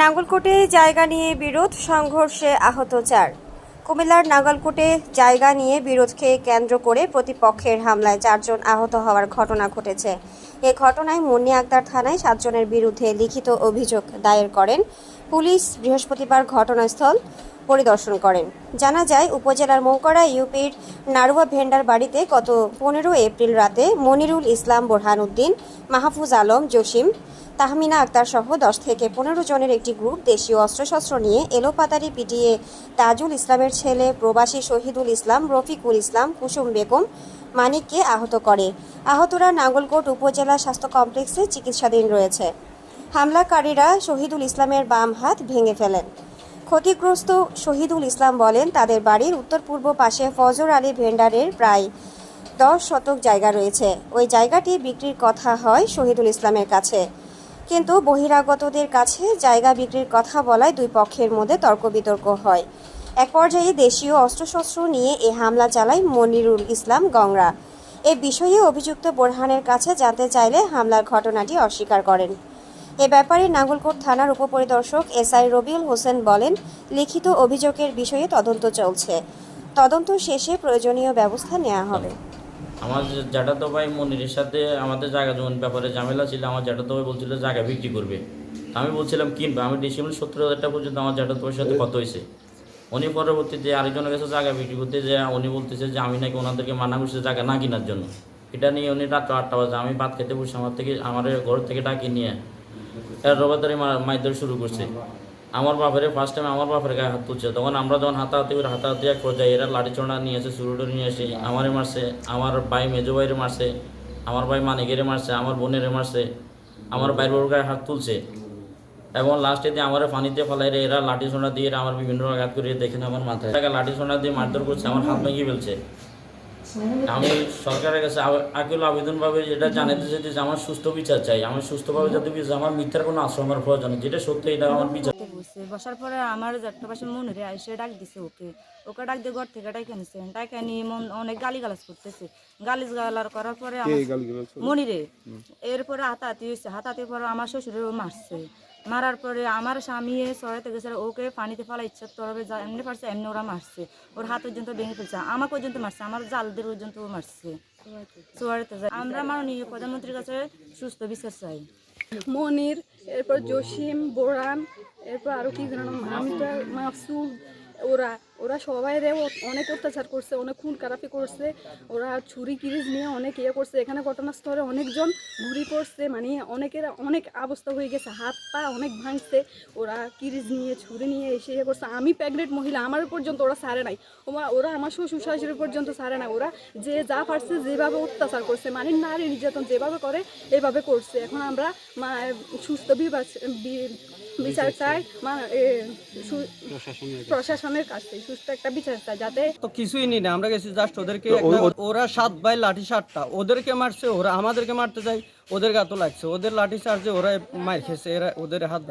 নাঙ্গলকোটে জায়গা নিয়ে বিরোধ, সংঘর্ষে আহত চার। কুমিল্লার নাঙ্গলকোটে জায়গা নিয়ে বিরোধকে কেন্দ্র করে প্রতিপক্ষের হামলায় চারজন আহত হওয়ার ঘটনা ঘটেছে। এ ঘটনায় মুন্নি আক্তার থানায় সাতজনের বিরুদ্ধে লিখিত অভিযোগ দায়ের করেন পুলিশ। বৃহস্পতিবার ঘটনাস্থল পরিদর্শন করেন। জানা যায়, উপজেলার মৌকড়া ইউপির নারুয়া ভেন্ডার বাড়িতে গত পনেরো এপ্রিল রাতে মনিরুল ইসলাম বোরহান উদ্দিন মাহফুজ আলম জসিম, তাহমিনা আক্তার সহ দশ থেকে পনেরো জনের একটি গ্রুপ দেশীয় অস্ত্রশস্ত্র নিয়ে এলোপাতারি পিটিয়ে তাজুল ইসলামের ছেলে প্রবাসী শহীদুল ইসলাম, রফিকুল ইসলাম, কুসুম বেগম, মানিককে আহত করে। আহতরা নাঙ্গলকোট উপজেলা স্বাস্থ্য কমপ্লেক্সে চিকিৎসাধীন রয়েছে। হামলাকারীরা শহীদুল ইসলামের বাম হাত ভেঙে ফেলেন। ক্ষতিগ্রস্ত শহীদুল ইসলাম বলেন, তাদের বাড়ির উত্তর পূর্ব পাশে ফজর আলী ভেন্ডারের প্রায় দশ শতক জায়গা রয়েছে। ওই জায়গাটি বিক্রির কথা হয় শহীদুল ইসলামের কাছে। কিন্তু বহিরাগতদের কাছে জায়গা বিক্রির কথা বলায় দুই পক্ষের মধ্যে তর্ক বিতর্ক হয়। এক পর্যায়ে দেশীয় অস্ত্রশস্ত্র নিয়ে এ হামলা চালায় মনিরুল ইসলাম গংরা। এ বিষয়ে অভিযুক্ত বোরহানের কাছে জানতে চাইলে হামলার ঘটনাটি অস্বীকার করেন। এ ব্যাপারে নাঙ্গলকোট থানার উপপরিদর্শক এসআই রবিউল হোসেন বলেন, লিখিত অভিযোগের বিষয়ে তদন্ত চলছে। তদন্ত শেষে প্রয়োজনীয় ব্যবস্থা নেওয়া হবে। আমার জ্যাঠাতো ভাই মনিরের সাথে আমাদের জায়গা জমির ব্যাপারে ঝামেলা ছিল, আমার জ্যাঠাতো ভাই বলছিল জায়গা বিক্রি করবে। আমি বলছিলাম, কিনবে? আমি ডিসেম্বর সত্তর হাজার টাকা পর্যন্ত আমার জ্যাঠাতো ভাইয়ের সাথে কত হয়েছে। উনি পরবর্তীতে আরেকজনের কাছে জায়গা বিক্রি করতে যে, উনি বলতেছে যে, আমি নাকি ওনাদেরকে মানা করছি জায়গা না কেনার জন্য। এটা নিয়ে উনি রাত্র আটটা বাজে, আমি ভাত খেতে বসে আমার থেকে, আমার ঘর থেকে ডাকি নিয়ে এর রবাদারি মাইদর শুরু করছে। আমার বাপের ফার্স্ট টাইম আমার বাপের গায়ে হাত তুলছে। তখন আমরা যখন হাতাহাতি করে হাতাহাতি এক পর্যায়ে এরা লাঠি চড়া নিয়ে এসে সুরুটুরি নিয়ে এসে, আমারে মারছে, আমার ভাই মেজো ভাইরে মারছে, আমার ভাই মানিকেরে মারছে, আমার বোনেরে মারছে, আমার বাইর বড় গায়ে হাত তুলছে। এবং লাস্টে দিয়ে আমার পানিতে ফেলাই এরা লাঠি সোনা দিয়ে আমার বিভিন্ন আঘাত করে দেখেন আমার মাথায়। লাঠি সোনা দিয়ে মারধর করছে, আমার হাত ভেঙে ফেলছে। আমি সরকারের কাছে আকুল আবেদনভাবে যেটা জানাতে চাইতে যে আমার সুস্থ বিচার চাই। আমার সুস্থভাবে যাতে বিচার আমার মিথ্যার কোনো আশ্রয় আমার প্রয়োজন। যেটা সত্যি এটা আমার বিচার। বসার পরে আমার একটা পাশে মনে রে এসে ডাক দিছে ওকে। ওকে ডাক দিয়ে ঘর থেকে ডাইকে নিছে। ডাইকে নিয়ে মন অনেক গালি গালাজ করতেছে। গালিজ গালার করার পরে আমার মনিরে। এরপরে হাতাহাতি হয়েছে হাতাহাতির পরে আমার শ্বশুরের মারছে। মারার পরে আমার স্বামী সরাইতে গেছে ওকে পানিতে ফেলা ইচ্ছা তরবে যা এমনি পারছে, এমনি ওরা মারছে। ওর হাত পর্যন্ত ভেঙে ফেলছে আমার পর্যন্ত মারছে, আমার জালদের পর্যন্ত মারছে। সোয়ারিতে যায়। আমরা মাননীয় প্রধানমন্ত্রীর কাছে সুস্থ বিশ্বাস চাই। মনির, এরপর জসিম, বোরান, এরপর আরও কি ধরনের মামিতা মাসুদ ওরা ওরা সবাই রে অনেক অত্যাচার করছে, অনেক খুন খারাপি করছে, ওরা ছুরি কিরিজ নিয়ে অনেক ইয়ে করছে, এখানে ঘটনাস্থলে অনেকজন ঘুরি পড়ছে মানে অনেকের অনেক অবস্থা হয়ে গেছে, হাত পা অনেক ভাঙছে, ওরা কিরিজ নিয়ে, ছুরি নিয়ে এসে ইয়ে করছে, আমি প্রেগনেন্ট মহিলা, আমার পর্যন্ত ওরা সারে নাই ওরা আমার শ্বশুর শাশুড়ি পর্যন্ত সারে না ওরা যে যা পারছে যেভাবে অত্যাচার করছে মানে নারী নির্যাতন যেভাবে করে, এভাবে করছে, এখন আমরা সুস্থ, বিবাস- বিচার চাই প্রশাসনের কাছে। সুস্থ একটা বিচার চাই যাতে তো কিছুই নি না আমরা গেছি জাস্ট ওদেরকে ওরা সাত বাই লাঠি সাতটা ওদেরকে মারছে ওরা আমাদেরকে মারতে যায় ওদের গাতো লাগছে ওদের লাঠি চার্জে ওরা মার খেয়েছে এরা ওদের হাত